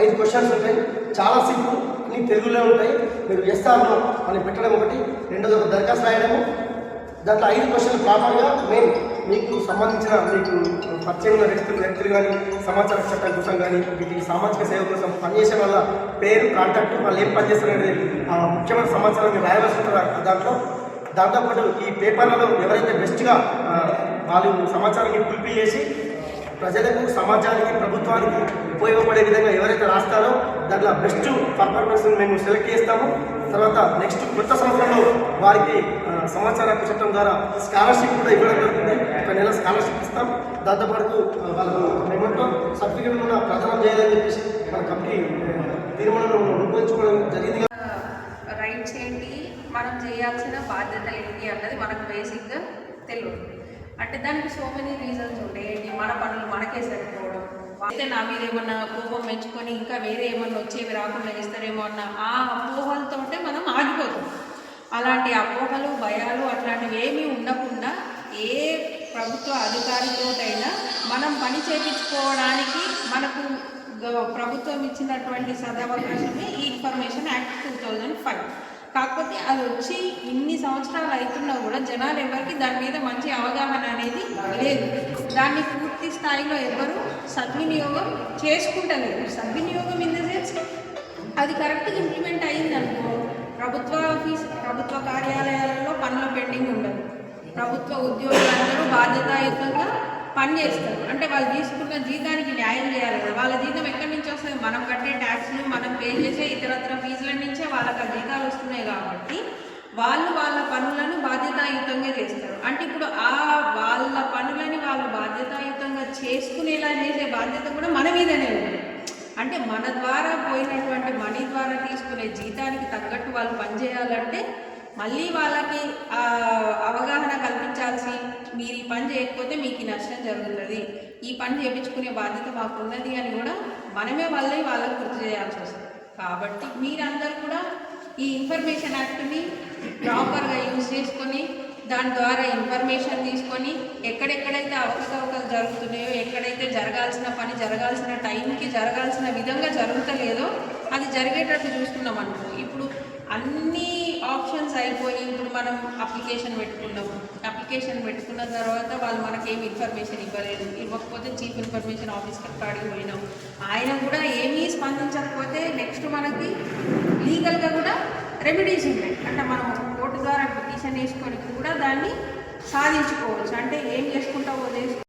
ఐదు క్వశ్చన్స్ ఉంటాయి. చాలా సింపుల్ అన్ని తెలుగులో ఉంటాయి. మీరు ఎస్ఆర్లో అని పెట్టడం ఒకటి. రెండోది ఒక దరఖాస్తు రాయడము. దాంట్లో ఐదు క్వశ్చన్లు ప్రాపర్గా మెయిన్ మీకు సంబంధించిన మీకు పరిచయం ఉన్న వ్యక్తులు వ్యక్తులు కానీ సమాచార చట్టం కోసం కానీ వీటికి సామాజిక సేవ కోసం పనిచేసే వాళ్ళ పేరు కాంటాక్ట్ వాళ్ళు ఏం పనిచేస్తారనేది ఆ ముఖ్యమైన సమాచారాన్ని రాయవలసి ఉంటుంది దాంట్లో. దాంతోపాటు ఈ పేపర్లలో ఎవరైతే బెస్ట్గా వాళ్ళు సమాచారాన్ని ఫుల్ఫిల్ చేసి ప్రజలకు సమాజానికి ప్రభుత్వానికి ఉపయోగపడే విధంగా ఎవరైతే రాస్తారో దాంట్లో బెస్ట్ పర్ఫార్మెన్స్ మేము సెలెక్ట్ చేస్తాము. తర్వాత నెక్స్ట్ కొత్త సంవత్సరంలో వారికి ఆ, సమాచార హక్కు చట్టం ద్వారా స్కాలర్షిప్ కూడా ఇవ్వడం జరుగుతుంది. ఒక నెల స్కాలర్షిప్ ఇస్తాం. దాంతోపాటు ఆ, వాళ్ళకు ఏమంటాం సర్టిఫికేట్ కూడా ప్రదానం చేయాలని చెప్పేసి మన కంపెనీ తీర్మానంలో రూపొందించుకోవడం జరిగింది. రైట్ చేయండి. మనం చేయాల్సిన బాధ్యతలు ఏంటి అన్నది మనకు బేసిక్గా తెలియదు అంటే దానికి సో మెనీ రీజన్స్ ఉంటాయి. ఏంటి? మన పనులు మనకే సరిపోవడం. అయితే నా మీద ఏమన్నా కోపం పెంచుకొని ఇంకా వేరే ఏమన్నా వచ్చేవి రాకుండా చేస్తారేమో అన్న ఆ అపోహలతోటే మనం ఆగిపోతాం. అలాంటి అపోహలు భయాలు అట్లాంటివి ఏమీ ఉండకుండా ఏ ప్రభుత్వ అధికారితోటైనా మనం పని చేయించుకోవడానికి మనకు ప్రభుత్వం ఇచ్చినటువంటి సదవకాశమే ఈ information act two thousand five. కాకపోతే అది వచ్చి ఇన్ని సంవత్సరాలు అవుతున్నా కూడా జనాలు ఎవరు దాని మీద మంచి అవగాహన అనేది లేదు. దాన్ని పూర్తి స్థాయిలో ఎవ్వరూ సద్వినియోగం చేసుకుంటలేరు. సద్వినియోగం ఇన్ ద సెన్స్ అది కరెక్ట్గా ఇంప్లిమెంట్ అయిందనుకో ప్రభుత్వ ఆఫీస్ ప్రభుత్వ కార్యాలయాలలో పనుల పెండింగ్ ఉండదు ప్రభుత్వ ఉద్యోగులందరూ బాధ్యతాయుతంగా పని చేస్తారు అంటే వాళ్ళు తీసుకున్న జీతానికి న్యాయం చేయాలి కదా. వాళ్ళ జీతం ఎక్కడి నుంచి వస్తుంది? మనం కట్టే ట్యాక్స్లు మనం పే చేసే ఇతరత్ర ఫీజుల నుంచే వాళ్ళకి ఆ జీతాలు వస్తున్నాయి కాబట్టి వాళ్ళు బాధ్యతాయుతంగా చేస్తారు. అంటే ఇప్పుడు ఆ వాళ్ళ పనులని వాళ్ళు బాధ్యతాయుతంగా చేసుకునేలా చేసే బాధ్యత కూడా మన మీదనే ఉంది. అంటే మన ద్వారా పోయినటువంటి మనీ ద్వారా తీసుకునే జీతానికి తగ్గట్టు వాళ్ళు పనిచేయాలంటే మళ్ళీ వాళ్ళకి అవగాహన కల్పించాల్సి మీరు ఈ పని చేయకపోతే మీకు ఈ నష్టం జరుగుతుంది. ఈ పని చేయించుకునే బాధ్యత మాకు ఉన్నది అని కూడా మనమే వాళ్ళని వాళ్ళకి గుర్తు చేయాల్సి వస్తుంది. కాబట్టి మీరందరూ ఈ ఇన్ఫర్మేషన్ యాక్ట్ని ప్రాపర్గా యూజ్ చేసుకొని దాని ద్వారా ఇన్ఫర్మేషన్ తీసుకొని ఎక్కడెక్కడైతే అవకతవకలు జరుగుతున్నాయో ఎక్కడైతే జరగాల్సిన పని జరగాల్సిన టైంకి జరగాల్సిన విధంగా జరుగుతలేదో అది జరిగేటట్టు చూసుకున్నాం అనుకో. ఇప్పుడు అన్ని ఆప్షన్స్ అయిపోయి ఇప్పుడు మనం అప్లికేషన్ పెట్టుకున్నాం. అప్లికేషన్ పెట్టుకున్న తర్వాత వాళ్ళు మనకేమి ఇన్ఫర్మేషన్ ఇవ్వలేదు. ఇవ్వకపోతే చీఫ్ ఇన్ఫర్మేషన్ ఆఫీస్కి కాడికి పోయినాం. ఆయన కూడా ఏమీ స్పందించకపోతే నెక్స్ట్ మనకి లీగల్గా కూడా రెమెడీస్ ఉన్నాయి. అంటే మనం కోర్టు ద్వారా పిటిషన్ వేసుకొని కూడా దాన్ని సాధించుకోవచ్చు. అంటే ఏం చేసుకుంటావో చేసుకో